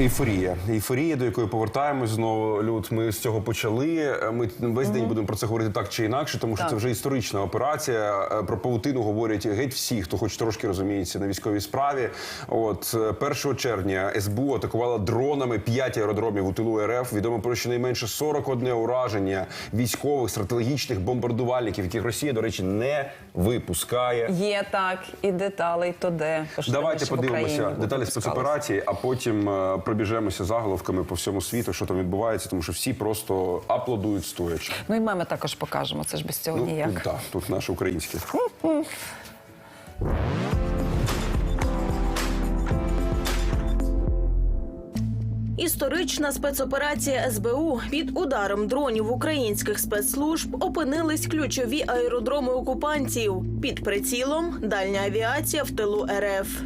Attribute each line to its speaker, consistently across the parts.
Speaker 1: Ейфорія. Ейфорія, до якої повертаємось знову. Люд, ми з цього почали. Ми весь день будемо про це говорити так чи інакше, тому що
Speaker 2: Так.
Speaker 1: це вже історична операція. Е, Про павутину говорять геть всі, хто хоч трошки розуміється на військовій справі. От е, 1 червня СБУ атакувала дронами п'ять аеродромів у тилу РФ. Відомо про щонайменше 41 ураження військових стратегічних бомбардувальників, яких Росія, до речі, не випускає.
Speaker 2: Є так, і деталей то де.
Speaker 1: Давайте подивимося деталі спецоперації, а потім е, пробіжемося заголовками по всьому світу, що там відбувається, тому що всі просто аплодують стоячи.
Speaker 2: Ну і меми також покажемо. Це ж без цього ніяк.
Speaker 1: Ну, так, тут наше українське.
Speaker 3: Історична спецоперація СБУ під ударом дронів українських спецслужб опинились ключові аеродроми окупантів. Під прицілом дальня авіація в тилу РФ.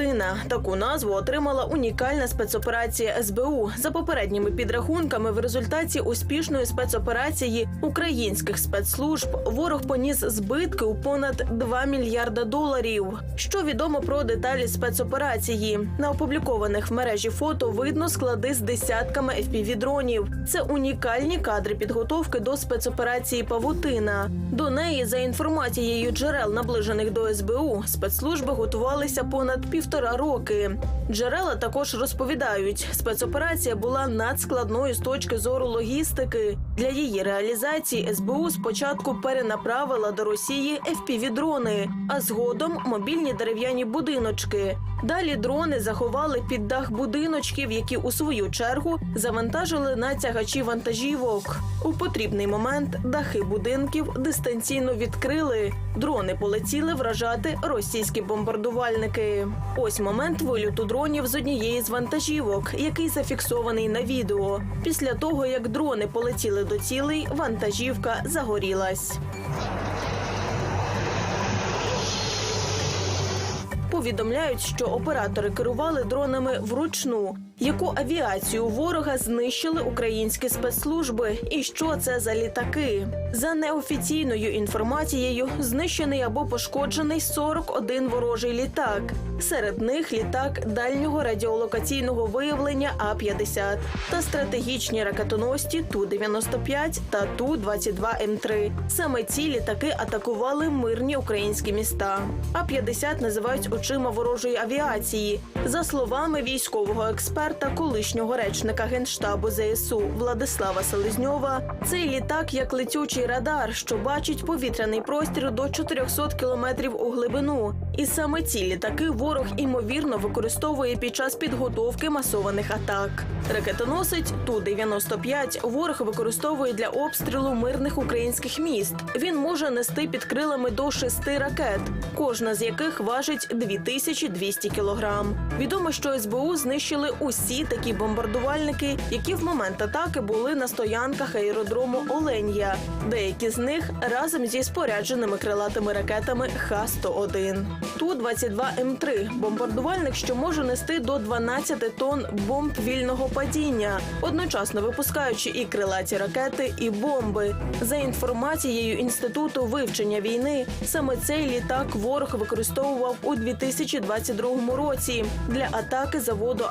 Speaker 3: Павутина таку назву отримала унікальна спецоперація СБУ. За попередніми підрахунками, в результаті успішної спецоперації українських спецслужб ворог поніс збитки у понад 2 мільярда доларів. Що відомо про деталі спецоперації? На опублікованих в мережі фото видно склади з десятками FPV-дронів. Це унікальні кадри підготовки до спецоперації Павутина. До неї, за інформацією джерел, наближених до СБУ, спецслужби готувалися понад півтора роки. Джерела також розповідають, спецоперація була надскладною з точки зору логістики. Для її реалізації СБУ спочатку перенаправила до Росії FPV-дрони, а згодом мобільні дерев'яні будиночки. Далі дрони заховали під дах будиночків, які у свою чергу завантажили на тягачі вантажівок. У потрібний момент дахи будинків дистанційно відкрили. Дрони полетіли вражати російські бомбардувальники. Ось момент вильоту дронів з однієї з вантажівок, який зафіксований на відео. Після того, як дрони полетіли до цілей, вантажівка загорілась. Повідомляють, що оператори керували дронами вручну. Яку авіацію ворога знищили українські спецслужби, і що це за літаки? За неофіційною інформацією, знищений або пошкоджений 41 ворожий літак. Серед них літак дальнього радіолокаційного виявлення А-50 та стратегічні ракетоносці Ту-95 та Ту-22М3. Саме ці літаки атакували мирні українські міста. А-50 називають очима ворожої авіації. За словами військового експерта, колишнього речника генштабу ЗСУ Владислава Селезньова, цей літак як летючий радар, що бачить повітряний простір до 400 кілометрів у глибину. І саме ці літаки ворог імовірно використовує під час підготовки масованих атак. Ракетоносець Ту-95 ворог використовує для обстрілу мирних українських міст. Він може нести під крилами до шести ракет, кожна з яких важить 2200 кілограм. Відомо, що СБУ знищили усі такі бомбардувальники, які в момент атаки були на стоянках аеродрому Оленя. Деякі з них разом зі спорядженими крилатими ракетами Х-101. Ту-22М3 – бомбардувальник, що може нести до 12 тонн бомб вільного падіння, одночасно випускаючи і крилаті ракети, і бомби. За інформацією інституту вивчення війни, саме цей літак ворог використовував у 2022 році для атаки заводу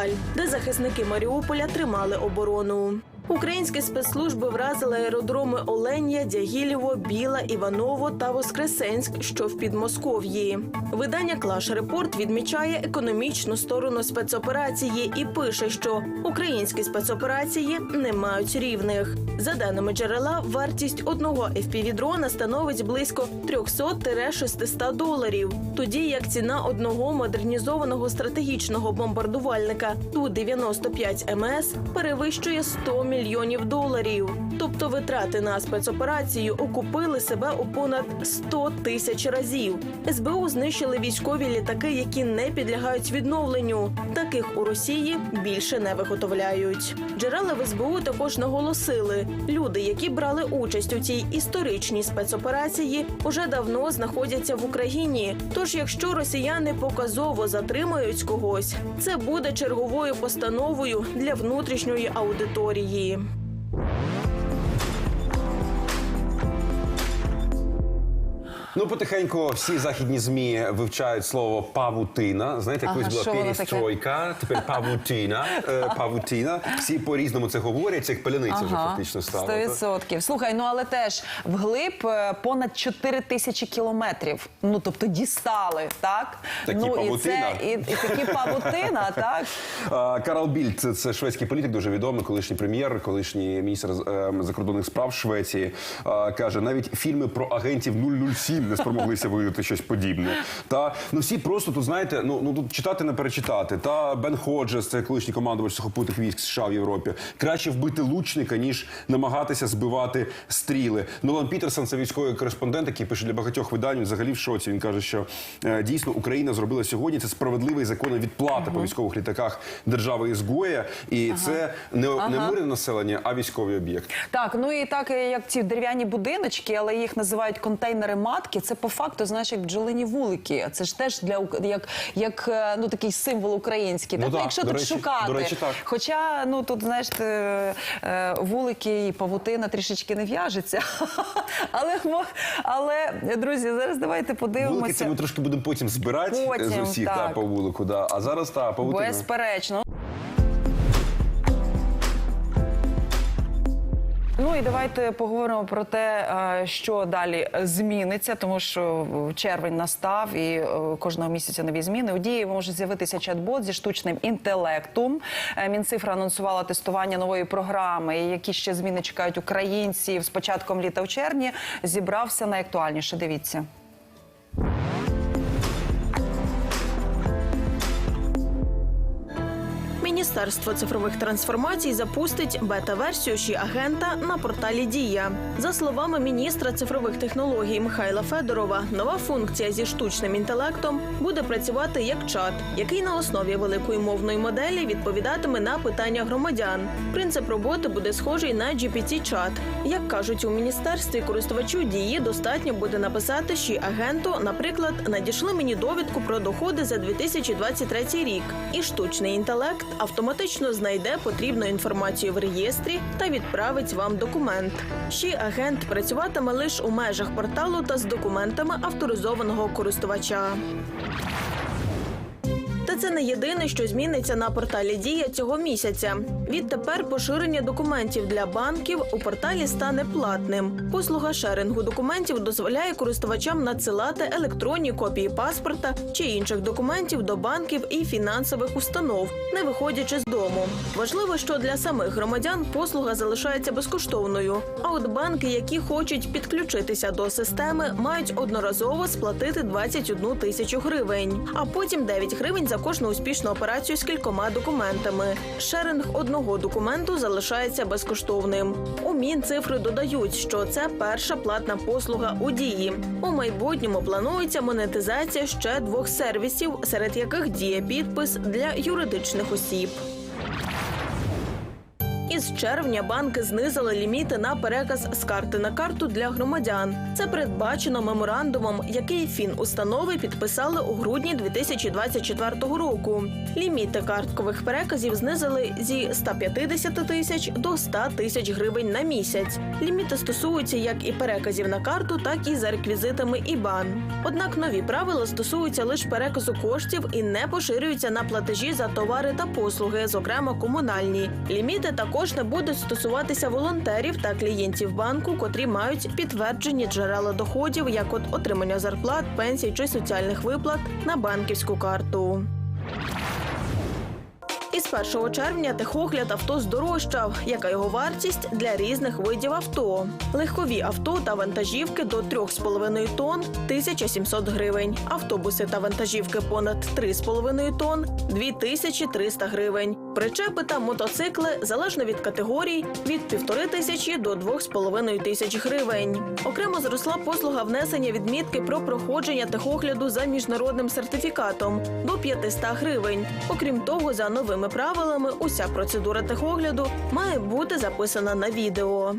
Speaker 3: Азовсталь, де захисники Маріуполя тримали оборону. Українські спецслужби вразили аеродроми Оленя, Дягілєво, Біла, Іваново та Воскресенськ, що в Підмосков'ї. Видання Клаш Репорт відмічає економічну сторону спецоперації і пише, що українські спецоперації не мають рівних. За даними джерела, вартість одного FPV-дрона становить близько 300-600 доларів, тоді як ціна одного модернізованого стратегічного бомбардувальника Ту-95 МС перевищує 100 мільйонів доларів. Тобто витрати на спецоперацію окупили себе у понад 100 тисяч разів. СБУ знищили військові літаки, які не підлягають відновленню. Таких у Росії більше не виготовляють. Джерела в СБУ також наголосили, люди, які брали участь у цій історичній спецоперації, уже давно знаходяться в Україні. Тож, якщо росіяни показово затримають когось, це буде черговою постановою для внутрішньої аудиторії події.
Speaker 1: Ну, потихеньку всі західні змі вивчають слово павутина. Знаєте,
Speaker 2: Ага,
Speaker 1: колись була
Speaker 2: воно таке?
Speaker 1: перестройка, тепер павутина. е, Павутина. Всі по-різному це говорять, це як паляниця вже фактично стало.
Speaker 2: 100%. Слухай, ну але теж вглиб е, понад 4 тисячі кілометрів. Ну тобто дістали, так?
Speaker 1: Такі
Speaker 2: ну і це і, і такі павутина, так?
Speaker 1: А, Карл Більд, це, це шведський політик, дуже відомий, колишній прем'єр, колишній міністр е, закордонних справ Швеції. каже, навіть фільми про агентів 007 не спромоглися видати щось подібне. Та ну всі просто тут знаєте, ну ну тут читати не перечитати. Та Бен Ходжес, це колишній командувач сухопутних військ США в Європі. Краще вбити лучника, ніж намагатися збивати стріли. Нолан Пітерсон, це військовий кореспондент, який пише для багатьох видань. Взагалі в шоці. Він каже, що е, дійсно Україна зробила сьогодні це справедливий закон відплата по військових літаках держави ізгоя, і це не, не мирне населення, а військовий об'єкт.
Speaker 2: Так, ну і так як ці дерев'яні будиночки, але їх називають контейнери матки. Це по факту, знаєш, як бджолині вулики. Це ж теж для як, як е, ну такий символ український.
Speaker 1: Ну
Speaker 2: так,
Speaker 1: да,
Speaker 2: якщо
Speaker 1: до
Speaker 2: тут
Speaker 1: речі-
Speaker 2: шукати,
Speaker 1: до речі, так.
Speaker 2: хоча ну тут знаєш, е, вулики і павутина трішечки не в'яжеться. але але друзі, зараз давайте
Speaker 1: Вулики це
Speaker 2: подивимося.
Speaker 1: ми трошки будемо потім збирати
Speaker 2: Потім,
Speaker 1: з усіх та, по вулику. Да. А зараз та павутина.
Speaker 2: Безперечно. І давайте поговоримо про те, е, що далі зміниться, тому що червень настав і е, кожного місяця нові зміни. У дії може з'явитися чат-бот зі штучним інтелектом. Е, Мінцифра анонсувала тестування нової програми. Які ще зміни чекають українців з початком літа в червні. Зібрався найактуальніше. Дивіться.
Speaker 3: Міністерство цифрових трансформацій запустить бета-версію ще агента на порталі Дія. За словами міністра цифрових технологій Михайла Федорова, нова функція зі штучним інтелектом буде працювати як чат, який на основі великої мовної моделі відповідатиме на питання громадян. Принцип роботи буде схожий на GPT-чат. Як кажуть у міністерстві, користувачу дії достатньо буде написати ще агенту, наприклад, надійшли мені довідку про доходи за 2023 рік, і штучний інтелект автоматично знайде потрібну інформацію в реєстрі та відправить вам документ. Ще агент працюватиме лише у межах порталу та з документами авторизованого користувача. Це не єдине, що зміниться на порталі Дія цього місяця. Відтепер поширення документів для банків у порталі стане платним. Послуга шерингу документів дозволяє користувачам надсилати електронні копії паспорта чи інших документів до банків і фінансових установ, не виходячи з дому. Важливо, що для самих громадян послуга залишається безкоштовною. А от банки, які хочуть підключитися до системи, мають одноразово сплатити 21 тисячу гривень, а потім 9 гривень за кожну успішну операцію з кількома документами. Шеринг одного документу залишається безкоштовним. У Мінцифри додають, що це перша платна послуга у дії. У майбутньому планується монетизація ще двох сервісів, серед яких діє підпис для юридичних осіб. Із червня банки знизили ліміти на переказ з карти на карту для громадян. Це передбачено меморандумом, який фінустанови підписали у грудні 2024 року. Ліміти карткових переказів знизили зі 150 тисяч до 100 тисяч гривень на місяць. Ліміти стосуються як і переказів на карту, так і за реквізитами IBAN. Однак нові правила стосуються лише переказу коштів і не поширюються на платежі за товари та послуги, зокрема комунальні. Ліміти також не будуть стосуватися волонтерів та клієнтів банку, котрі мають підтверджені джерела доходів, як от отримання зарплат, пенсій чи соціальних виплат на банківську карту. Із 1 червня техогляд авто здорожчав. Яка його вартість для різних видів авто? Легкові авто та вантажівки до 3,5 тонн – 1700 гривень. Автобуси та вантажівки понад 3,5 тонн – 2300 гривень. Причепи та мотоцикли залежно від категорій від півтори тисячі до 2,5 тисяч гривень. Окремо зросла послуга внесення відмітки про проходження техогляду за міжнародним сертифікатом до 500 гривень. Окрім того, за новими правилами, уся процедура техогляду має бути записана на відео.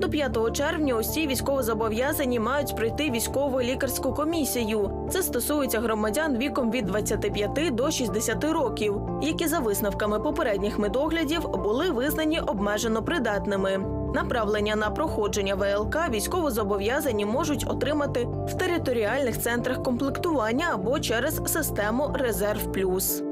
Speaker 3: До 5 червня усі військовозобов'язані мають пройти військову лікарську комісію. Це стосується громадян віком від 25 до 60 років, які за висновками попередніх медоглядів були визнані обмежено придатними. Направлення на проходження ВЛК військовозобов'язані можуть отримати в територіальних центрах комплектування або через систему Резерв Плюс.